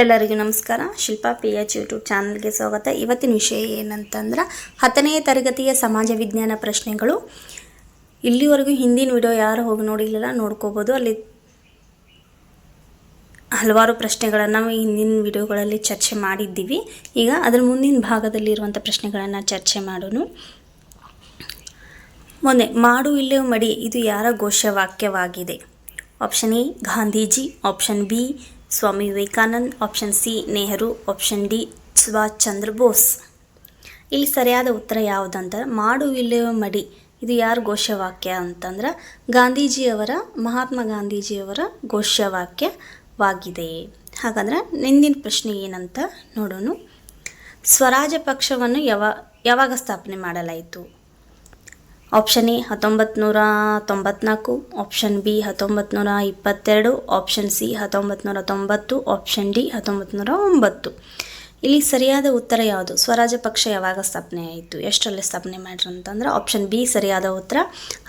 ಎಲ್ಲರಿಗೂ ನಮಸ್ಕಾರ. Shilpa P H YouTube ಚಾನಲ್ಗೆ ಸ್ವಾಗತ. ಇವತ್ತಿನ ವಿಷಯ ಏನಂತಂದ್ರೆ, ಹತ್ತನೇ ತರಗತಿಯ ಸಮಾಜ ವಿಜ್ಞಾನ ಪ್ರಶ್ನೆಗಳು. ಇಲ್ಲಿವರೆಗೂ ಹಿಂದಿನ ವಿಡಿಯೋ ಯಾರು ಹೋಗಿ ನೋಡಿಲ್ಲ ನೋಡ್ಕೋಬೋದು. ಅಲ್ಲಿ ಹಲವಾರು ಪ್ರಶ್ನೆಗಳನ್ನು ಹಿಂದಿನ ವಿಡಿಯೋಗಳಲ್ಲಿ ಚರ್ಚೆ ಮಾಡಿದ್ದೀವಿ. ಈಗ ಅದರ ಮುಂದಿನ ಭಾಗದಲ್ಲಿರುವಂಥ ಪ್ರಶ್ನೆಗಳನ್ನು ಚರ್ಚೆ ಮಾಡೋಣ. ಮೊನ್ನೆ, ಮಾಡು ಇಲ್ಲೇ ಮಡಿ, ಇದು ಯಾರ ಘೋಷವಾಕ್ಯವಾಗಿದೆ? Option A, Gandhiji. Option B Swami Vivekanand option C Nehru option D Subhash Chandra Bose. ಇಲ್ಲಿ ಸರಿಯಾದ ಉತ್ತರ ಯಾವುದಂದ್ರೆ, ಮಾಡು ಇಲ್ಲೇ ಮಡಿ. ಇದು ಯಾರ ಘೋಷವಾಕ್ಯ ಅಂತಂದ್ರೆ, ಗಾಂಧೀಜಿಯವರ, ಮಹಾತ್ಮ ಗಾಂಧೀಜಿಯವರ ಘೋಷವಾಕ್ಯವಾಗಿದೆ. ಹಾಗಂದ್ರೆ, ನಿಂದಿನ ಪ್ರಶ್ನೆ ಏನಂತ ನೋಡೋಣ. ಸ್ವರಾಜ ಪಕ್ಷವನ್ನು ಯಾವ, ಯಾವಾಗ ಸ್ಥಾಪನೆ ಮಾಡಲಾಯಿತು? ಆಪ್ಷನ್ ಎ ಹತ್ತೊಂಬತ್ತು ನೂರ ತೊಂಬತ್ನಾಲ್ಕು ಆಪ್ಷನ್ ಬಿ ಹತ್ತೊಂಬತ್ತು ನೂರ ಇಪ್ಪತ್ತೆರಡು ಆಪ್ಷನ್ ಸಿ ಹತ್ತೊಂಬತ್ತು ನೂರ ತೊಂಬತ್ತು ಆಪ್ಷನ್ ಡಿ ಹತ್ತೊಂಬತ್ತು ನೂರ ಒಂಬತ್ತು. ಇಲ್ಲಿ ಸರಿಯಾದ ಉತ್ತರ ಯಾವುದು? ಸ್ವರಾಜ ಪಕ್ಷ ಯಾವಾಗ ಸ್ಥಾಪನೆ ಆಯಿತು? ಎಷ್ಟರಲ್ಲಿ ಸ್ಥಾಪನೆ ಮಾಡ್ರಿ ಅಂತಂದ್ರೆ ಆಪ್ಷನ್ ಬಿ ಸರಿಯಾದ ಉತ್ತರ.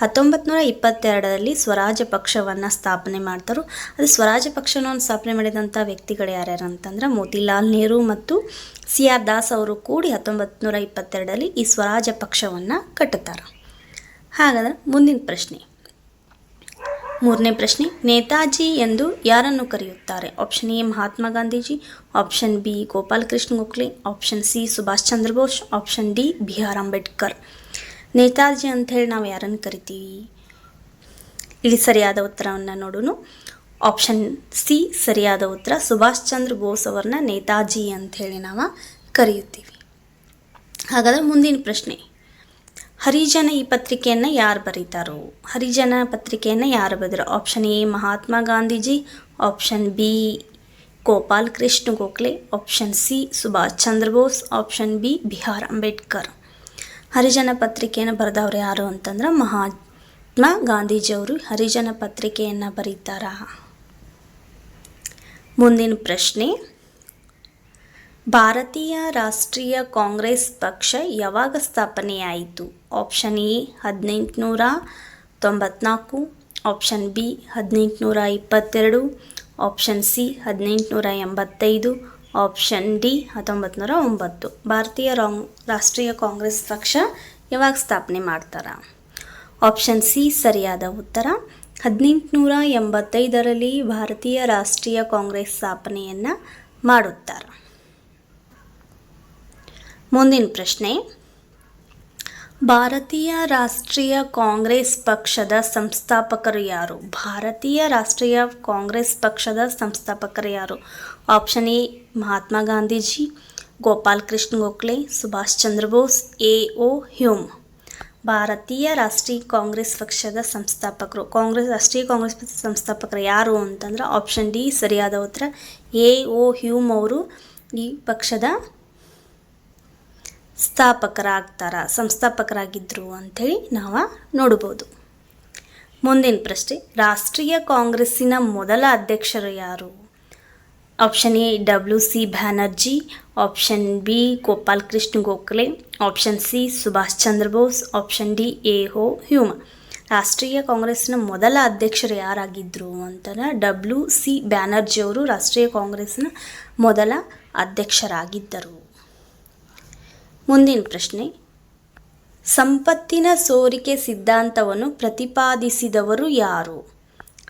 ಹತ್ತೊಂಬತ್ತು ನೂರ ಇಪ್ಪತ್ತೆರಡರಲ್ಲಿ ಸ್ವರಾಜ ಪಕ್ಷವನ್ನು ಸ್ಥಾಪನೆ ಮಾಡ್ತಾರೆ. ಅದು ಸ್ವರಾಜ ಪಕ್ಷವನ್ನು ಸ್ಥಾಪನೆ ಮಾಡಿದಂಥ ವ್ಯಕ್ತಿಗಳು ಯಾರ್ಯಾರು ಅಂತಂದ್ರೆ ಮೋತಿಲಾಲ್ ನೆಹರು ಮತ್ತು ಸಿ ಆರ್ ದಾಸ್ ಅವರು ಕೂಡಿ ಹತ್ತೊಂಬತ್ತು ನೂರ ಇಪ್ಪತ್ತೆರಡರಲ್ಲಿ ಈ ಸ್ವರಾಜ ಪಕ್ಷವನ್ನು ಕಟ್ಟುತ್ತಾರೆ. ಹಾಗಾದರೆ ಮುಂದಿನ ಪ್ರಶ್ನೆ. ಮೂರನೇ ಪ್ರಶ್ನೆ, ನೇತಾಜಿ ಎಂದು ಯಾರನ್ನು ಕರೆಯುತ್ತಾರೆ? Option A Mahatma Gandhiji option B Gopalakrishna Gokhale option C Subhash Chandra Bose option D B R Ambedkar. Netaji ಅಂಥೇಳಿ ನಾವು ಯಾರನ್ನು ಕರಿತೀವಿ? ಇಲ್ಲಿ ಸರಿಯಾದ ಉತ್ತರವನ್ನು ನೋಡೋಣ ಆಪ್ಷನ್ ಸಿ ಸರಿಯಾದ ಉತ್ತರ, ಸುಭಾಷ್ ಚಂದ್ರ ಬೋಸ್ ಅವ್ರನ್ನ ನೇತಾಜಿ ಅಂಥೇಳಿ ನಾವು ಕರೆಯುತ್ತೀವಿ. ಹಾಗಾದರೆ ಮುಂದಿನ ಪ್ರಶ್ನೆ ಹರಿಜನ ಈ ಪತ್ರಿಕೆಯನ್ನು ಯಾರು ಬರೀತಾರೋ? ಹರಿಜನ ಪತ್ರಿಕೆಯನ್ನು ಯಾರು ಬರೆದರು? Option A Mahatma Gandhiji option B Gopal Krishna Gokhale option C Subhash Chandra Bose option B B R Ambedkar. Harijan ಪತ್ರಿಕೆಯನ್ನು ಬರೆದವ್ರು ಯಾರು ಅಂತಂದ್ರೆ ಮಹಾತ್ಮ ಗಾಂಧೀಜಿಯವರು ಹರಿಜನ ಪತ್ರಿಕೆಯನ್ನು ಬರೀತಾರ. ಮುಂದಿನ ಪ್ರಶ್ನೆ ಭಾರತೀಯ ರಾಷ್ಟ್ರೀಯ ಕಾಂಗ್ರೆಸ್ ಪಕ್ಷ ಯಾವಾಗ ಸ್ಥಾಪನೆಯಾಯಿತು? ಆಪ್ಷನ್ ಎ, ಹದಿನೆಂಟುನೂರ ತೊಂಬತ್ನಾಲ್ಕು, ಆಪ್ಷನ್ ಬಿ, ಹದಿನೆಂಟುನೂರ ಇಪ್ಪತ್ತೆರಡು, ಆಪ್ಷನ್ ಸಿ, ಹದಿನೆಂಟುನೂರ ಎಂಬತ್ತೈದು, ಆಪ್ಷನ್ ಡಿ ಹತ್ತೊಂಬತ್ತು ನೂರ ಒಂಬತ್ತು. ಭಾರತೀಯ ರಾಂಗ್ ರಾಷ್ಟ್ರೀಯ ಕಾಂಗ್ರೆಸ್ ಪಕ್ಷ ಯಾವಾಗ ಸ್ಥಾಪನೆ ಮಾಡ್ತಾರೆ? ಆಪ್ಷನ್ ಸಿ, ಸರಿಯಾದ ಉತ್ತರ. ಹದಿನೆಂಟುನೂರ ಎಂಬತ್ತೈದರಲ್ಲಿ ಭಾರತೀಯ ರಾಷ್ಟ್ರೀಯ ಕಾಂಗ್ರೆಸ್ ಸ್ಥಾಪನೆಯನ್ನು ಮಾಡುತ್ತಾರೆ. ಮುಂದಿನ ಪ್ರಶ್ನೆ. ಭಾರತೀಯ ರಾಷ್ಟ್ರೀಯ ಕಾಂಗ್ರೆಸ್ ಪಕ್ಷದ ಸಂಸ್ಥಾಪಕರು ಯಾರು? ಭಾರತೀಯ ರಾಷ್ಟ್ರೀಯ ಕಾಂಗ್ರೆಸ್ ಪಕ್ಷದ ಸಂಸ್ಥಾಪಕರು ಯಾರು? Option A, Mahatma Gandhiji, Gopal Krishna Gokhale, Subhash Chandra Bose, A O Hume. ಭಾರತೀಯ ರಾಷ್ಟ್ರೀಯ ಕಾಂಗ್ರೆಸ್ ಪಕ್ಷದ ಸಂಸ್ಥಾಪಕರು. ಕಾಂಗ್ರೆಸ್, ರಾಷ್ಟ್ರೀಯ ಕಾಂಗ್ರೆಸ್ ಪಕ್ಷದ ಸಂಸ್ಥಾಪಕರು ಯಾರು ಅಂತಂದ್ರೆ ಆಪ್ಷನ್ ಡಿ, ಸರಿಯಾದ ಉತ್ತರ. ಎ, ಓ, ಹ್ಯೂಮ್ ಅವರು ಈ ಪಕ್ಷದ ಸ್ಥಾಪಕರಾಗ್ತಾರ ಸಂಸ್ಥಾಪಕರಾಗಿದ್ದರು ಅಂಥೇಳಿ ನಾವು ನೋಡ್ಬೋದು ಮುಂದಿನ ಪ್ರಶ್ನೆ, ರಾಷ್ಟ್ರೀಯ ಕಾಂಗ್ರೆಸ್ಸಿನ ಮೊದಲ ಅಧ್ಯಕ್ಷರು ಯಾರು? Option A, W C Banerjee, option B Gopal Krishna Gokhale, option C, Subhash Chandra Bose, option D, A O Hume. ರಾಷ್ಟ್ರೀಯ ಕಾಂಗ್ರೆಸ್ನ ಮೊದಲ ಅಧ್ಯಕ್ಷರು ಯಾರಾಗಿದ್ದರು ಅಂತಂದ್ರೆ ಡಬ್ಲ್ಯೂ ಸಿ ಬ್ಯಾನರ್ಜಿ ಅವರು ರಾಷ್ಟ್ರೀಯ ಕಾಂಗ್ರೆಸ್ನ ಮೊದಲ ಅಧ್ಯಕ್ಷರಾಗಿದ್ದರು. ಮುಂದಿನ ಪ್ರಶ್ನೆ. ಸಂಪತ್ತಿನ ಸೋರಿಕೆ ಸಿದ್ಧಾಂತವನ್ನು ಪ್ರತಿಪಾದಿಸಿದವರು ಯಾರು?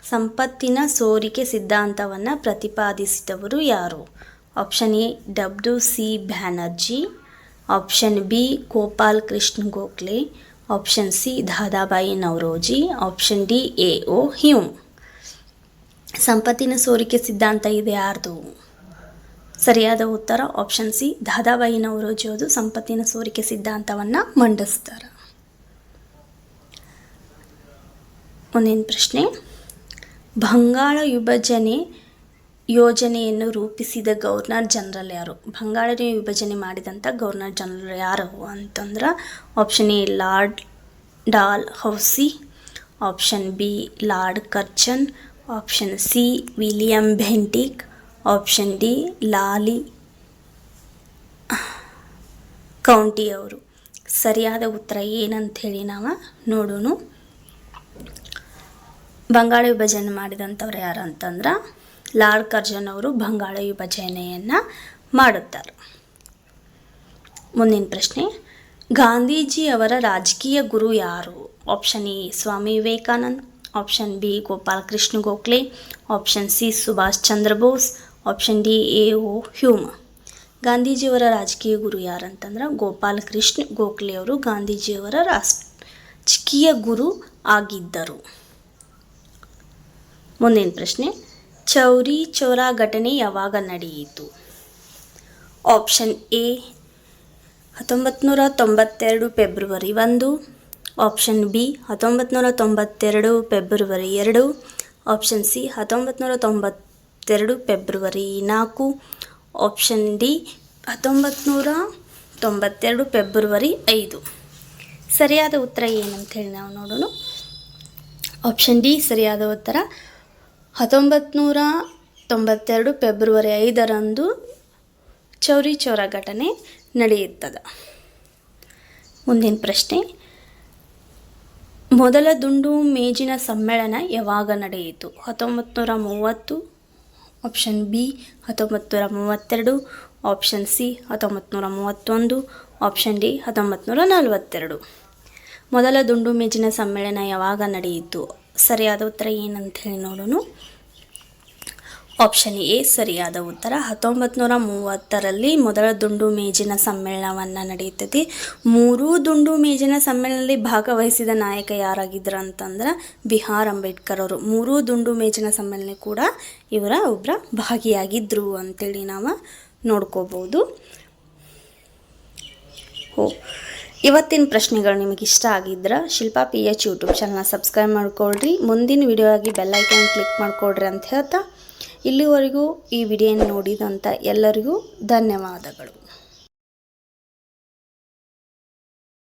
ಸಂಪತ್ತಿನ ಸೋರಿಕೆ ಸಿದ್ಧಾಂತವನ್ನು ಪ್ರತಿಪಾದಿಸಿದವರು ಯಾರು? Option A, W C Banerjee. Option B, Gopal Krishna Gokhale. Option C, Dadabhai Naoroji. Option D, A, O, Hume. ಸಂಪತ್ತಿನ ಸೋರಿಕೆ ಸಿದ್ಧಾಂತ ಇದೆ ಯಾರ್ದು? ಸರಿಯಾದ ಉತ್ತರ ಆಪ್ಷನ್ ಸಿ ದಾದಾಬಾಯಿನವರು ಜೋದು ಸಂಪತ್ತಿನ ಸೋರಿಕೆ ಸಿದ್ಧಾಂತವನ್ನು ಮಂಡಿಸ್ತಾರೆ. ಮುಂದಿನ ಪ್ರಶ್ನೆ, ಬಂಗಾಳ ವಿಭಜನೆ ಯೋಜನೆಯನ್ನು ರೂಪಿಸಿದ ಗವರ್ನರ್ ಜನರಲ್ ಯಾರು? ಬಂಗಾಳನ ವಿಭಜನೆ ಮಾಡಿದಂಥ ಗವರ್ನರ್ ಜನರಲ್ ಯಾರು ಅಂತಂದ್ರೆ option A Lord Dalhousie option B Lord Curzon option C William Bentinck option D Lally county ಅವರು. ಸರಿಯಾದ ಉತ್ತರ ಏನಂಥೇಳಿ ನಾವು ನೋಡೋಣ. ಬಂಗಾಳ ವಿಭಜನೆ ಮಾಡಿದಂಥವ್ರು ಯಾರು ಅಂತಂದ್ರೆ ಲಾರ್ಡ್ ಕರ್ಜನ್ ಅವರು ಬಂಗಾಳ ವಿಭಜನೆಯನ್ನು ಮಾಡುತ್ತಾರೆ. ಮುಂದಿನ ಪ್ರಶ್ನೆ, ಗಾಂಧೀಜಿ ಅವರ ರಾಜಕೀಯ ಗುರು ಯಾರು? Option A, Swami Vivekanand. Option B Gopal Krishna Gokhale. Option C, Subhash Chandra Bose. Option D A O Hume ಗಾಂಧೀಜಿಯವರ ರಾಜಕೀಯ ಗುರು ಯಾರಂತಂದ್ರೆ ಗೋಪಾಲ ಕೃಷ್ಣ ಗೋಖ್ಲೆ ಅವರು ಗಾಂಧೀಜಿಯವರ ರಾಜಕೀಯ ಗುರು ಆಗಿದ್ದರು. ಮುಂದಿನ ಪ್ರಶ್ನೆ, ಚೌರಿ ಚೌರಾ ಘಟನೆ ಯಾವಾಗ ನಡೆಯಿತು? ಆಪ್ಷನ್ ಎ ಹತ್ತೊಂಬತ್ತು ತೊಂಬತ್ತೆರಡು ಫೆಬ್ರವರಿ ಒಂದು. ಆಪ್ಷನ್ ಬಿ ಹತ್ತೊಂಬತ್ತು ತೊಂಬತ್ತೆರಡು ಫೆಬ್ರವರಿ ಎರಡು. ಆಪ್ಷನ್ ಸಿ ಹತ್ತೊಂಬತ್ತು ನೂರ ತೊಂಬತ್ತೆರಡು ಫೆಬ್ರವರಿ ನಾಲ್ಕು ಆಪ್ಷನ್ ಡಿ ಹತ್ತೊಂಬತ್ತು ನೂರ ತೊಂಬತ್ತೆರಡು ಫೆಬ್ರವರಿ ಐದು. ಸರಿಯಾದ ಉತ್ತರ ಏನಂತ ಹೇಳಿ ನಾವು ನೋಡೋಣ. ಆಪ್ಷನ್ ಡಿ ಸರಿಯಾದ ಉತ್ತರ ಹತ್ತೊಂಬತ್ತು ನೂರ ತೊಂಬತ್ತೆರಡು ಫೆಬ್ರವರಿ ಐದರಂದು ಚೌರಿ ಚೌರ ಘಟನೆ ನಡೆಯುತ್ತದೆ. ಮುಂದಿನ ಪ್ರಶ್ನೆ, ಮೊದಲ ದುಂಡು ಮೇಜಿನ ಸಮ್ಮೇಳನ ಯಾವಾಗ ನಡೆಯಿತು? ಹತ್ತೊಂಬತ್ತು ನೂರ ಮೂವತ್ತು ಆಪ್ಷನ್ ಬಿ ಹತ್ತೊಂಬತ್ತು ನೂರ ಮೂವತ್ತೆರಡು ಆಪ್ಷನ್ ಸಿ ಹತ್ತೊಂಬತ್ತು ನೂರ ಮೂವತ್ತೊಂದು ಆಪ್ಷನ್ ಡಿ ಹತ್ತೊಂಬತ್ತು ನಲವತ್ತೆರಡು ಮೊದಲ ದುಂಡು ಮೇಜಿನ ಸಮ್ಮೇಳನ ಯಾವಾಗ ನಡೆಯಿತು? ಸರಿಯಾದ ಉತ್ತರ ಏನಂತ ಹೇಳಿ ನೋಡೋಣ. ಆಪ್ಷನ್ ಎ ಸರಿಯಾದ ಉತ್ತರ. ಹತ್ತೊಂಬತ್ತು ನೂರ ಮೂವತ್ತರಲ್ಲಿ ಮೊದಲ ದುಂಡು ಮೇಜಿನ ಸಮ್ಮೇಳನವನ್ನು ನಡೆಯುತ್ತದೆ. ಮೂರೂ ದುಂಡು ಮೇಜಿನ ಸಮ್ಮೇಳನದಲ್ಲಿ ಭಾಗವಹಿಸಿದ ನಾಯಕ ಯಾರಾಗಿದ್ದರು ಅಂತಂದ್ರೆ ಬಿ ಆರ್ ಅಂಬೇಡ್ಕರ್ ಅವರು. ಮೂರೂ ದುಂಡು ಮೇಜಿನ ಸಮ್ಮೇಳನ ಕೂಡ ಇವರ ಒಬ್ಬರ ಭಾಗಿಯಾಗಿದ್ದರು ಅಂತೇಳಿ ನಾವು ನೋಡ್ಕೋಬೋದು ಹೋ, ಇವತ್ತಿನ ಪ್ರಶ್ನೆಗಳು ನಿಮಗೆ ಇಷ್ಟ ಆಗಿದ್ರೆ ಶಿಲ್ಪಾ ಪಿ ಎಚ್ ಯೂಟ್ಯೂಬ್ ಚಾನಲ್ನ ಸಬ್ಸ್ಕ್ರೈಬ್ ಮಾಡ್ಕೊಳ್ರಿ. ಮುಂದಿನ ವಿಡಿಯೋ ಆಗಿ ಬೆಲ್ಲೈಕನ್ ಕ್ಲಿಕ್ ಮಾಡ್ಕೊಳ್ರಿ ಅಂತ ಹೇಳ್ತಾ ಇಲ್ಲಿವರೆಗೂ ಈ ವಿಡಿಯೋನ ನೋಡಿದಂಥ ಎಲ್ಲರಿಗೂ ಧನ್ಯವಾದಗಳು.